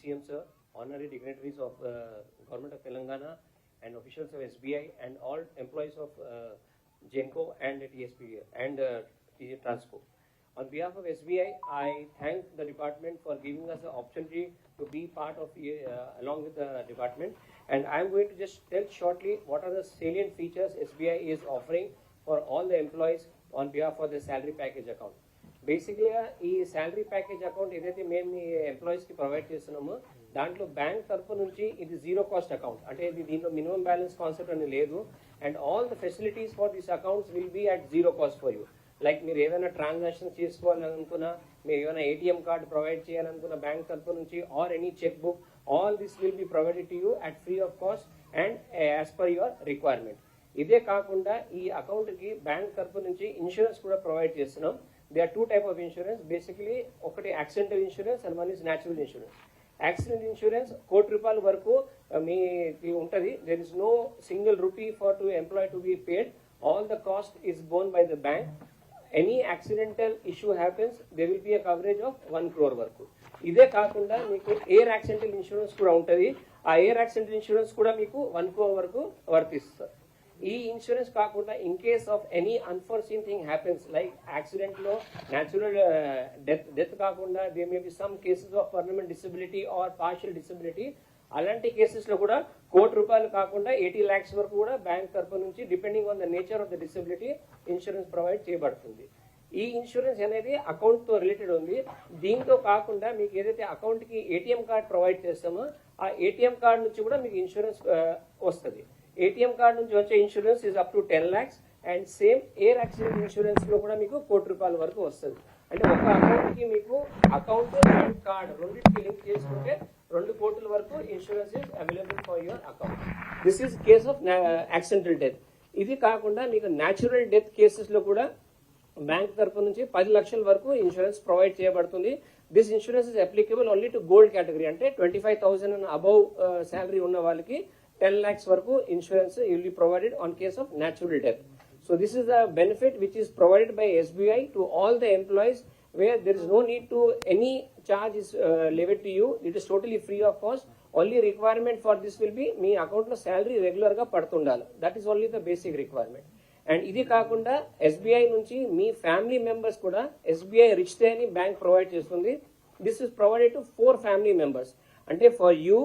CM sir, honorary dignitaries of uh, Government of Telangana and officials of SBI and all employees of uh, Genco and TSP and uh, Transco. On behalf of SBI, I thank the department for giving us the opportunity to be part of, uh, along with the department. And I'm going to just tell shortly what are the salient features SBI is offering for all the employees on behalf of the salary package account. బేసిక్గా ఈ salary package account ఏదైతే మేము మీ ఎంప్లాయీస్కి provide చేస్తున్నామో దాంట్లో bank తరపు నుంచి ఇది జీరో కాస్ట్ అకౌంట్ అంటే ఇది దీంట్లో మినిమం బ్యాలెన్స్ కాన్సెప్ట్ అని లేదు. And all the facilities for this accounts will be at zero cost for you like మీరు ఏదైనా ట్రాన్సాక్షన్ చేసుకోవాలనుకున్నా మీరు ఏమైనా ఏటీఎం కార్డు ప్రొవైడ్ చేయాలనుకున్న బ్యాంక్ తరపు నుంచి or any cheque book all this will be provided to you at free of cost and as per your requirement ఇదే కాకుండా ఈ అకౌంట్కి బ్యాంక్ తరపు నుంచి ఇన్సూరెన్స్ కూడా ప్రొవైడ్ చేస్తున్నాం. They are two type of insurance basically ఒకటి accidental insurance and one is natural insurance accident insurance కోటి రూపాయల వరకు మీ మీకు ఉంటుంది. There is no single rupee for to employ to be paid all the cost is borne by the bank any accidental issue happens they will be a coverage of one crore వరకు. ఇదే కాకుండా మీకు air accidental insurance కూడా ఉంటుంది. ఆ air accidental insurance కూడా మీకు one crore వరకు వర్తిస్తారు ఈ ఇన్సూరెన్స్ కాకుండా in case of any unfortunate thing happens like యాక్సిడెంట్లో న్యాచురల్ డెత్ డెత్ కాకుండా they may be some cases of permanent disability or partial disability అలాంటి కేసెస్లో కూడా కోటి రూపాయలు కాకుండా ఎయిటీ ల్యాక్స్ వరకు కూడా బ్యాంక్ తరపు నుంచి depending on the nature of the disability insurance provide చేయబడుతుంది. ఈ ఇన్సూరెన్స్ అనేది అకౌంట్తో రిలేటెడ్ ఉంది. దీంతో కాకుండా మీకు ఏదైతే అకౌంట్కి ఏటీఎం కార్డ్ ప్రొవైడ్ చేస్తామో ఆ ఏటీఎం కార్డ్ నుంచి కూడా మీకు ఇన్సూరెన్స్ uh, వస్తుంది. ఏటీఎం కార్డ్ నుంచి వచ్చే insurance is up to ten lakhs and same air accident ఇన్సూరెన్స్లో కూడా మీకు కోటి రూపాయల వరకు వస్తుంది. అంటే ఒక అకౌంట్కి మీకు అకౌంట్ అండ్ కార్డ్ రెండింటికి లింక్ చేసుకుంటే రెండు కోట్ల వరకు insurance is available for your account this is case of accidental death ఇది కాకుండా మీకు న్యాచురల్ డెత్ కేసెస్లో కూడా బ్యాంక్ తరపు నుంచి పది లక్షల వరకు ఇన్సూరెన్స్ ప్రొవైడ్ చేయబడుతుంది. This insurance is applicable only to gold category అంటే twenty five thousand above salary ఉన్న వాళ్ళకి టెన్ ల్యాక్స్ వరకు insurance will be provided on case of natural death so this is the benefit which is provided by SBI to all the employees where there is no need to any charge is levied to you it is totally free of cost only requirement for this will be మీ అకౌంట్లో salary రెగ్యులర్గా పడుతుండాలి. That is only the basic requirement and ఇది కాకుండా SBI నుంచి మీ family members కూడా SBI rich day అని bank provide చేస్తుంది. This is provided to four family members అంటే for you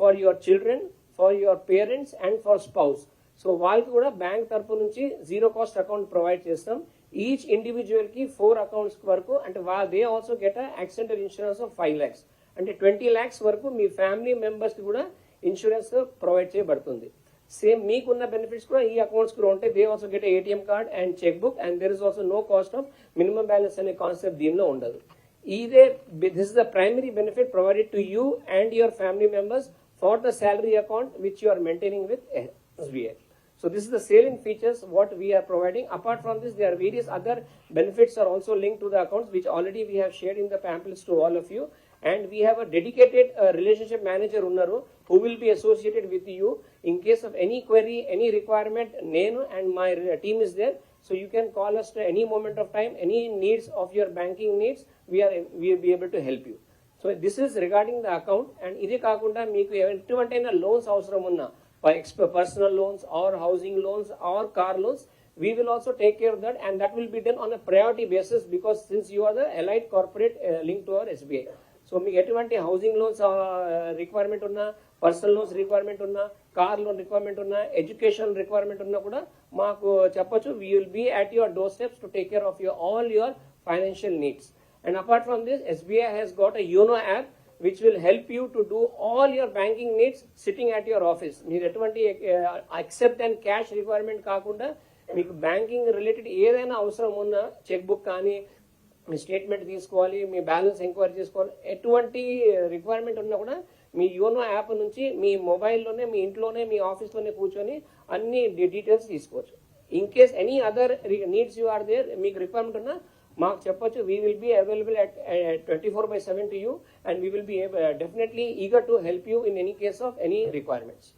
for your children for your parents and for spouse so వాళ్ళకి కూడా బ్యాంక్ తరపు నుంచి జీరో కాస్ట్ అకౌంట్ ప్రొవైడ్ చేస్తాం. Each ఇండివిజువల్కి ఫోర్ అకౌంట్స్ వరకు అంటే వా they also get accidental insurance of five lakhs అంటే ట్వంటీ ల్యాక్స్ వరకు మీ ఫ్యామిలీ మెంబర్స్కి కూడా ఇన్సూరెన్స్ ప్రొవైడ్ చేయబడుతుంది. సేమ్ మీకున్న బెనిఫిట్స్ కూడా ఈ అకౌంట్స్ కూడా ఉంటాయి. They also get ATM card and cheque book and there is also no cost of minimum balance అనే కాన్సెప్ట్ దీనిలో ఉండదు. ఇదే this is the primary benefit provided to you and your family members for the salary account which you are maintaining with eh, SBI. So this is the salient features what we are providing. Apart from this, there are various other benefits are also linked to the accounts which already we have shared in the pamphlets to all of you. And we have a dedicated uh, relationship manager Unnaru who will be associated with you in case of any query, any requirement, name and my uh, team is there. So you can call us at any moment of time, any needs of your banking needs, we, are, we will be able to help you. So this is regarding the account and ఇది కాకుండా మీకు ఎటువంటైనా loans అవసరం ఉన్నా personal loans or housing loans or car loans we will also take care that and that will be done on a priority basis because since you are the elite corporate link to our SBI so మీకు ఎటువంటి housing loans requirement ఉన్నా personal loans requirement ఉన్నా car loan requirement ఉన్నా education requirement ఉన్నా కూడా మాకు చెప్పొచ్చు. We will be at your doorsteps to take care of your all your financial needs And apart from this, SBI has got a YONO app which will help you to do all your banking needs sitting at your office. మీరు ఎటువంటి accept and cash requirement కాకుండా మీకు banking related ఏదైనా అవసరం ఉన్నా cheque book కానీ మీ statement తీసుకోవాలి మీ balance enquiry చేసుకోవాలి ఎటువంటి రిక్వైర్మెంట్ ఉన్నా కూడా మీ యోనో యాప్ నుంచి మీ మొబైల్లోనే మీ ఇంట్లోనే మీ ఆఫీస్లోనే కూర్చొని అన్ని డీటెయిల్స్ తీసుకోవచ్చు in case any other needs you are there మీకు రిక్వైర్మెంట్ ఉన్నా మాకు చెప్పొచ్చు we will be available at twenty four by seven to you and we will be definitely eager to help you in any case of any requirements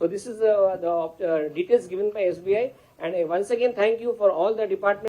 So this is uh, the uh, details given by SBI and I once again thank you for all the departments